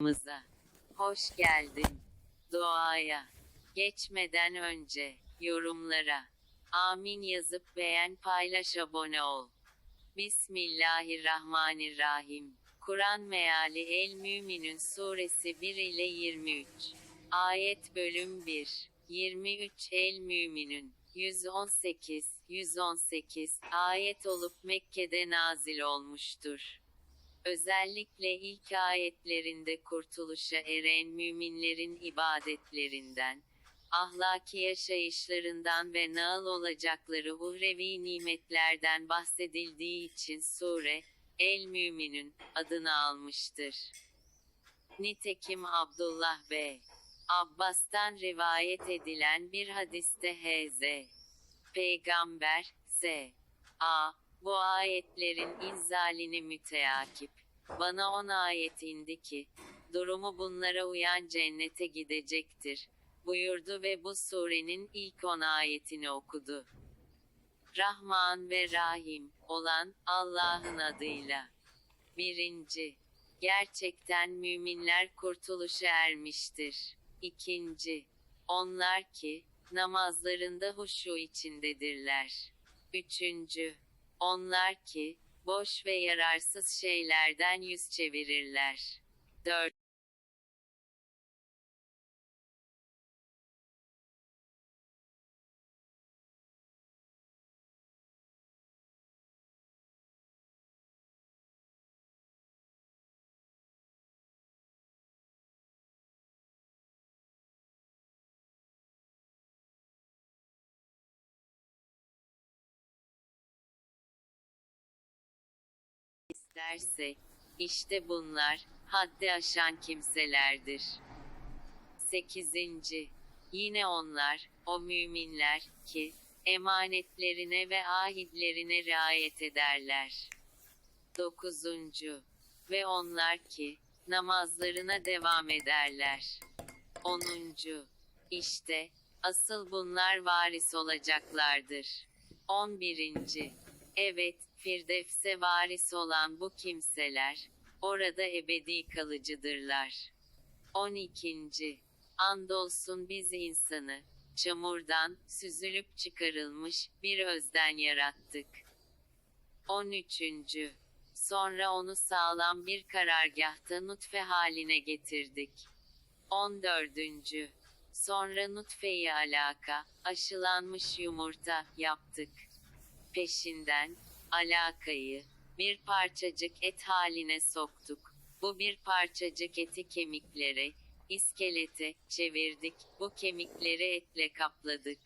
Mıza. Hoş geldin. Duaya. Geçmeden önce, yorumlara. Amin yazıp beğen paylaş abone ol. Bismillahirrahmanirrahim. Kur'an meali El Müminün suresi 1 ile 23. Ayet bölüm 1. 23 El Müminün 118 118 ayet olup Mekke'de nazil olmuştur. Özellikle ilk ayetlerinde kurtuluşa eren müminlerin ibadetlerinden, ahlaki yaşayışlarından ve naıl olacakları uhrevi nimetlerden bahsedildiği için sure, El Müminün, adını almıştır. Nitekim Abdullah B. Abbas'tan rivayet edilen bir hadiste H.Z. Peygamber, S. A. Bu ayetlerin inzalini müteakip. Bana on ayet indi ki, durumu bunlara uyan cennete gidecektir. Buyurdu ve bu surenin ilk on ayetini okudu. Rahman ve Rahim olan Allah'ın adıyla. Birinci, gerçekten müminler kurtuluşa ermiştir. İkinci, onlar ki, namazlarında huşu içindedirler. Üçüncü, onlar ki, boş ve yararsız şeylerden yüz çevirirler. 4. isterse, işte bunlar, haddi aşan kimselerdir. 8. Yine onlar, o müminler, ki, emanetlerine ve ahitlerine riayet ederler. 9. Ve onlar ki, namazlarına devam ederler. 10. İşte, asıl bunlar varis olacaklardır. 11. Evet, Firdevs'e varis olan bu kimseler, orada ebedi kalıcıdırlar. 12. Andolsun biz insanı, çamurdan, süzülüp çıkarılmış, bir özden yarattık. 13. Sonra onu sağlam bir karargahta nutfe haline getirdik. 14. Sonra nutfeyi alaka, aşılanmış yumurta, yaptık. Peşinden, alakayı, bir parçacık et haline soktuk. Bu bir parçacık eti kemiklere, iskelete, çevirdik, bu kemikleri etle kapladık.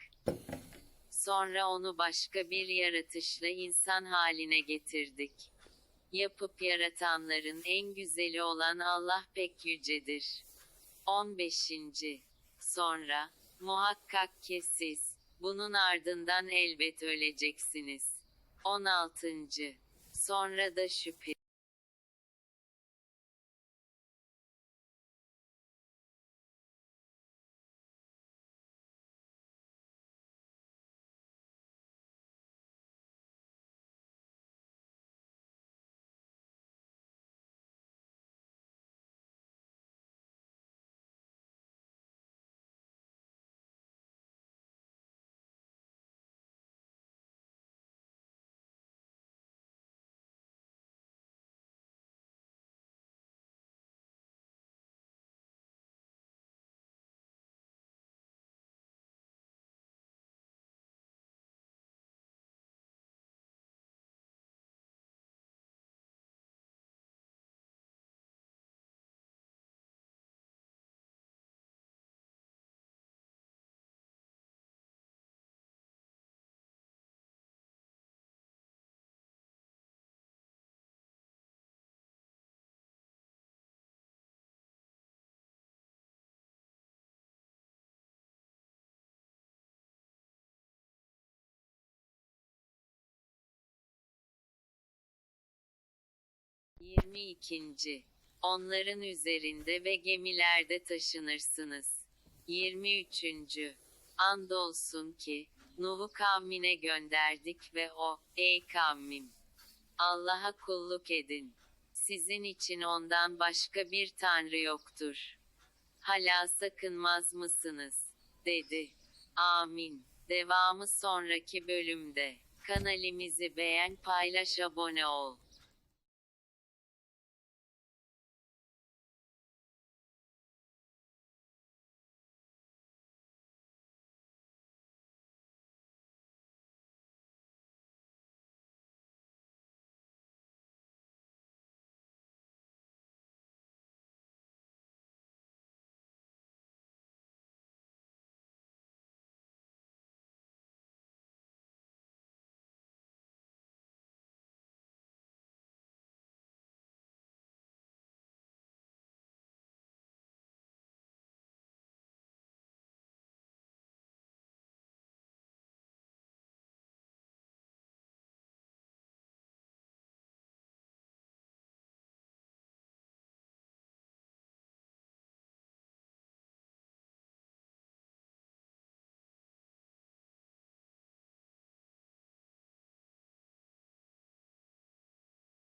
Sonra onu başka bir yaratışla insan haline getirdik. Yapıp yaratanların en güzeli olan Allah pek yücedir. 15. Sonra, muhakkak ki siz, bunun ardından elbet öleceksiniz. 16. Sonra da şüphe. Yirmi ikinci. Onların üzerinde ve gemilerde taşınırsınız. 23. Andolsun ki, Nuh'u kavmine gönderdik ve o, ey kavmim, Allah'a kulluk edin. Sizin için ondan başka bir tanrı yoktur. Hala sakınmaz mısınız? dedi. Amin. Devamı sonraki bölümde. Kanalimizi beğen, paylaş, abone ol.